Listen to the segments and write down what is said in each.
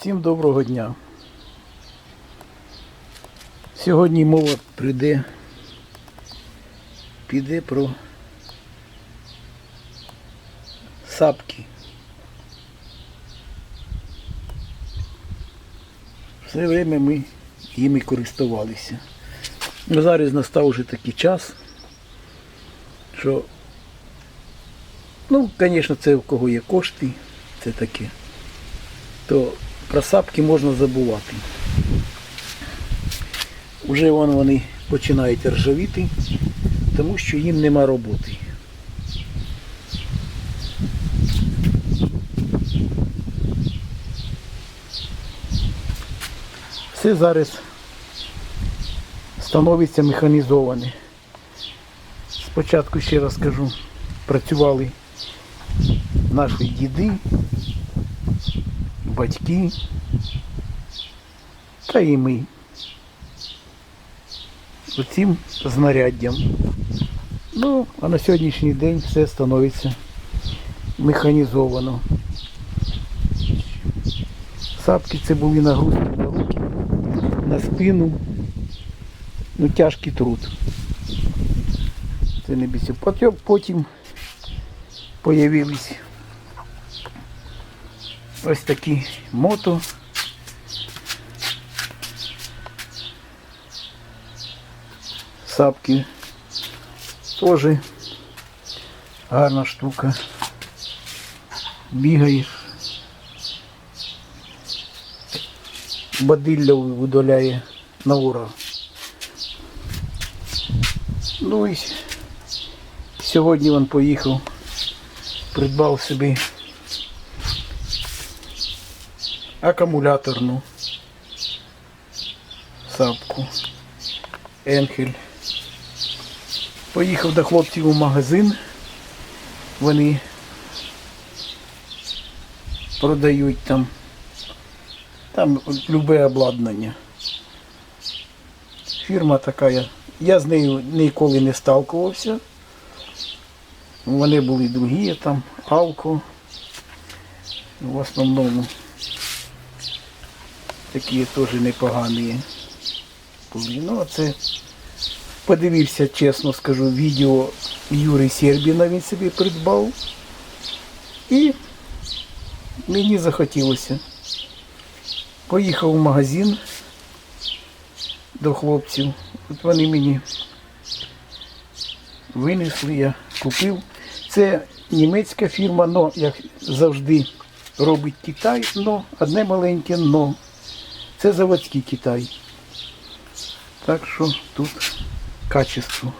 Всім доброго дня. Сьогодні мова прийде, піде про сапки. Все время ми їми користувалися. Ну, Зараз настав уже такий час, що, ну, звісно, це в кого є кошти, це таке то про сапки можна забувати. Уже вон вони починають ржавіти, тому що їм нема роботи. Все зараз становиться механізоване. Спочатку ще раз кажу, працювали наші діди, батьки та і ми. Оцим знаряддям. Ну, а на сьогоднішній день все становиться механізовано. Сапки це були нагрузки на руки, на спину. Ну, тяжкий труд. Це не. Потім, потім появились ось такі мото. Сапки теж гарна штука. Бігаєш. Бадилля видаляє на ура. Ну і сьогодні він поїхав, придбав собі акумуляторну сапку Енхель. Поїхав до хлопців у магазин. Вони продають там там любе обладнання. Фірма така. Я, з нею ніколи не сталкувався. Вони були другі, там Алко. В основному такі теж непогані. Ну, це подивився, чесно скажу, відео Юри Сербіна він собі придбав. І мені захотілося. Поїхав в магазин до хлопців. От вони мені винесли, я купив. Це німецька фірма, но як завжди робить Китай, но одне маленьке но. Це заводський Китай. Так що тут качество.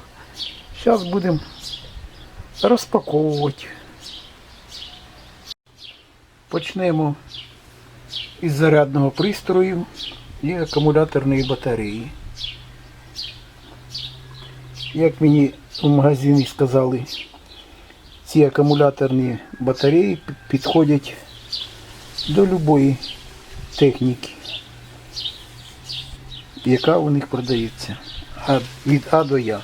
Зараз будемо розпаковувати. Почнемо із зарядного пристрою і акумуляторної батареї. Як мені в магазині сказали, ці акумуляторні батареї підходять до будь-якої техніки, яка у них продається. А- Від А до Я.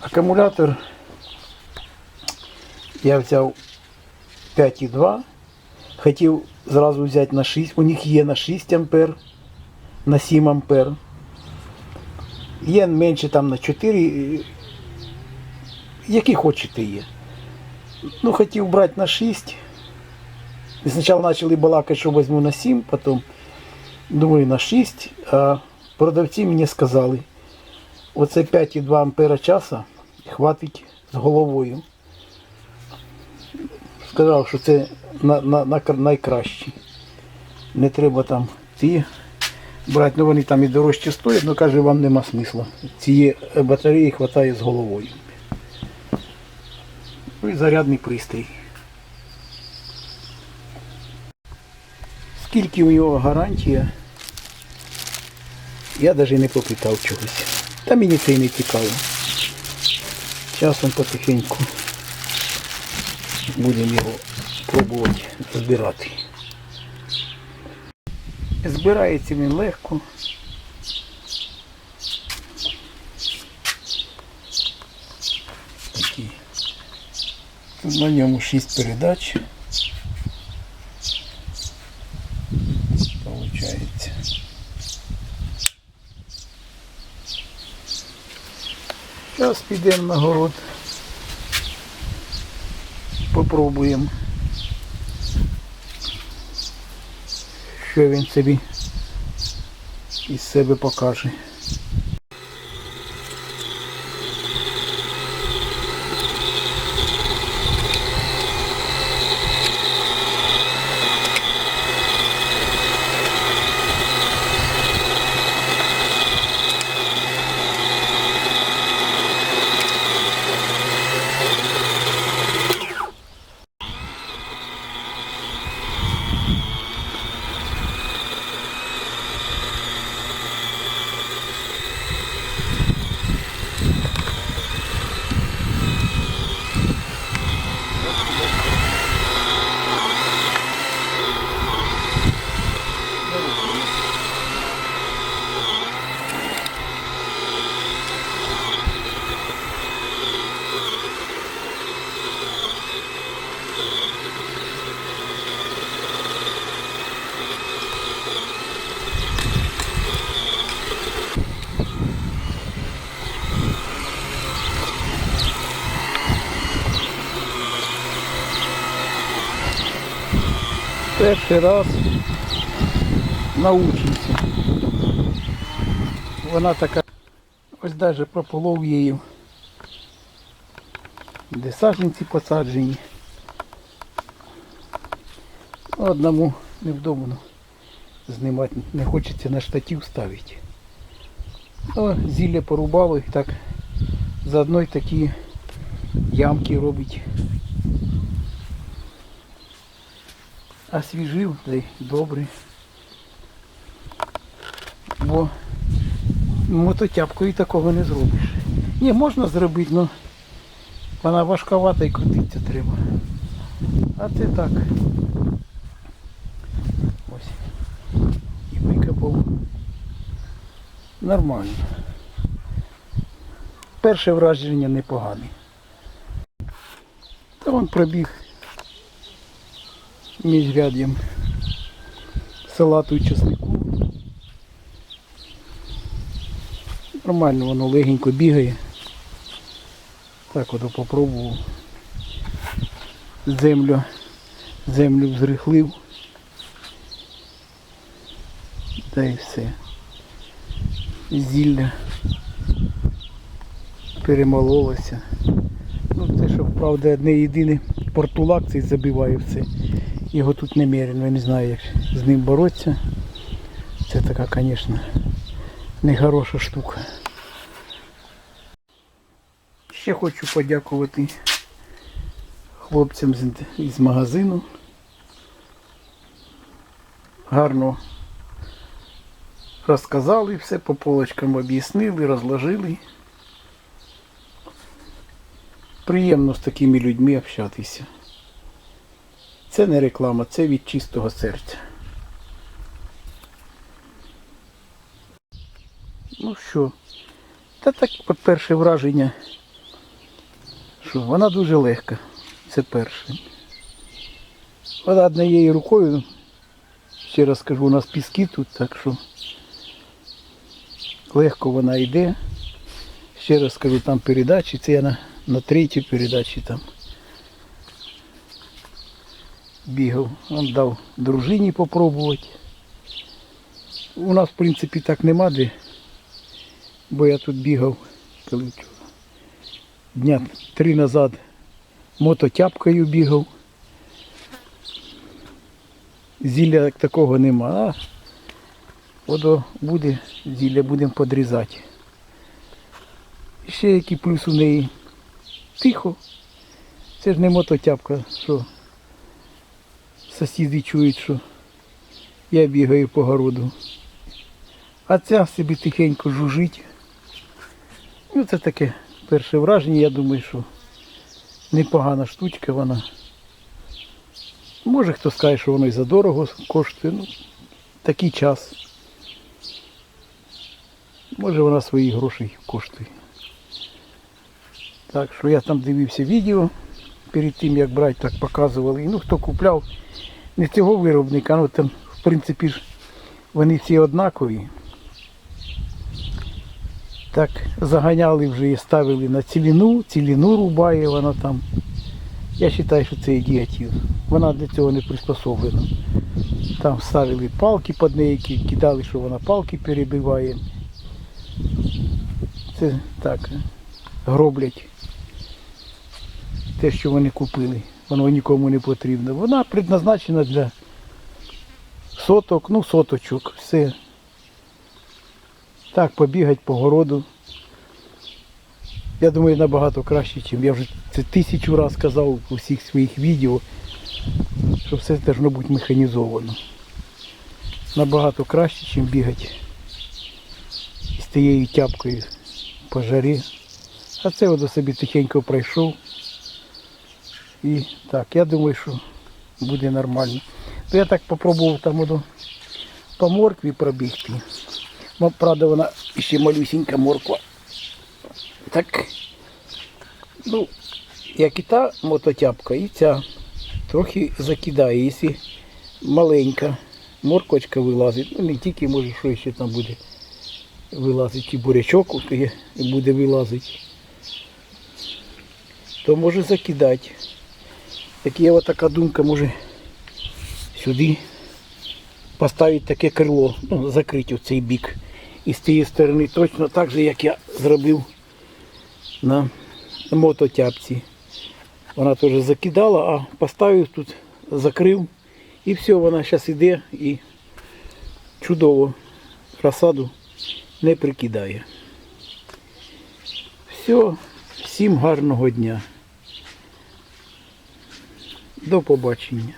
Акумулятор я взяв 5,2. Хотів зразу взяти на 6. У них є на 6 ампер, на 7 ампер. Є менше там на 4. Які хочете є. Ну, хотів брати на 6. І спочатку почали балакати, що візьму на 7, потім думаю на 6. А продавці мені сказали, оце 5,2 ампера часа хватить з головою сказав, що це на, на, на, найкраще. Не треба там ті брати, ну вони там і дорожче стоять, але каже, вам нема смисла. Цієї батареї вистачає з головою. Ну і зарядний пристрій. Скільки у нього гарантія, я навіть не попитав чогось. Та мені це й не цікаво. Часом потихеньку будемо його пробувати збирати. Збирається він легко. На ньому 6 передач. Зараз підемо на город. Попробуємо. Що він собі із себе покаже. Перший раз научимся. Вона така, ось навіть прополов її. Де саджанці посаджені. Одному невдобно знімати, не хочеться на штатів ставити. О, зілля порубало і так заодно й такі ямки робить. Освіжив, та й добре. Бо мототяпкою такого не зробиш. Ні, можна зробити, але вона важковата і крутитися треба. А це так. Ось. І викопав. Нормально. Перше враження непогане. Та вон пробіг міжряддям салату і чеснику. Нормально воно легенько бігає. Так от попробував. Землю, землю взрихлив. Та й все. Зілля перемололося. Ну це що правда одне єдине портулак цей забиває все. Його тут немерено, я не знаю, як з ним боротися. Це така, звісно, нехороша штука. Ще хочу подякувати хлопцям з, магазину. Гарно розказали все, по полочкам об'яснили, розложили. Приємно з такими людьми общатися. Це не реклама, це від чистого серця. Ну що, та так перше враження, що вона дуже легка. Це перше. Вона однією рукою, ще раз скажу, у нас піски тут, так що легко вона йде. Ще раз скажу, там передачі, це я на, на третій передачі там бігав. Он дав дружині попробувати. У нас, в принципі, так нема де, бо я тут бігав коли дня три назад мототяпкою бігав. Зілля такого нема, а водо буде, зілля будемо подрізати. Ще який плюс у неї тихо. Це ж не мототяпка, що сусіди чують, що я бігаю по городу. А ця собі тихенько жужить. Ну це таке перше враження, я думаю, що непогана штучка вона. Може хто скаже, що воно і задорого коштує, ну такий час. Може вона свої гроші коштує. Так що я там дивився відео перед тим як брати, так показували. Ну хто купляв не цього виробника, ну там в принципі ж вони всі однакові. Так, заганяли вже і ставили на ціліну, ціліну рубає вона там. Я вважаю, що це ідіотизм. Вона для цього не приспособлена. Там ставили палки під неї, ки- кидали, що вона палки перебиває. Це так, гроблять те, що вони купили. Воно нікому не потрібно. Вона предназначена для соток, ну соточок, все. Так, побігати по городу. Я думаю, набагато краще, ніж я вже це тисячу разів казав у всіх своїх відео, що все должно бути механізовано. Набагато краще, ніж бігати з тією тяпкою по жарі. А це воно собі тихенько пройшов. І так, я думаю, що буде нормально. То я так попробував там воно по моркві пробігти. Ну, правда, вона ще малюсінька морква. Так, ну, як і та мототяпка, і ця трохи закидає, якщо маленька морквочка вилазить, ну не тільки може, що ще там буде вилазити, чи бурячок буде вилазити, то може закидати. Так є така думка, може сюди поставити таке крило, ну, закрити оцей бік. І з цієї сторони точно так же, як я зробив на мототяпці. Вона теж закидала, а поставив тут, закрив. І все, вона зараз іде і чудово розсаду не прикидає. Все, всім гарного дня. До побачення.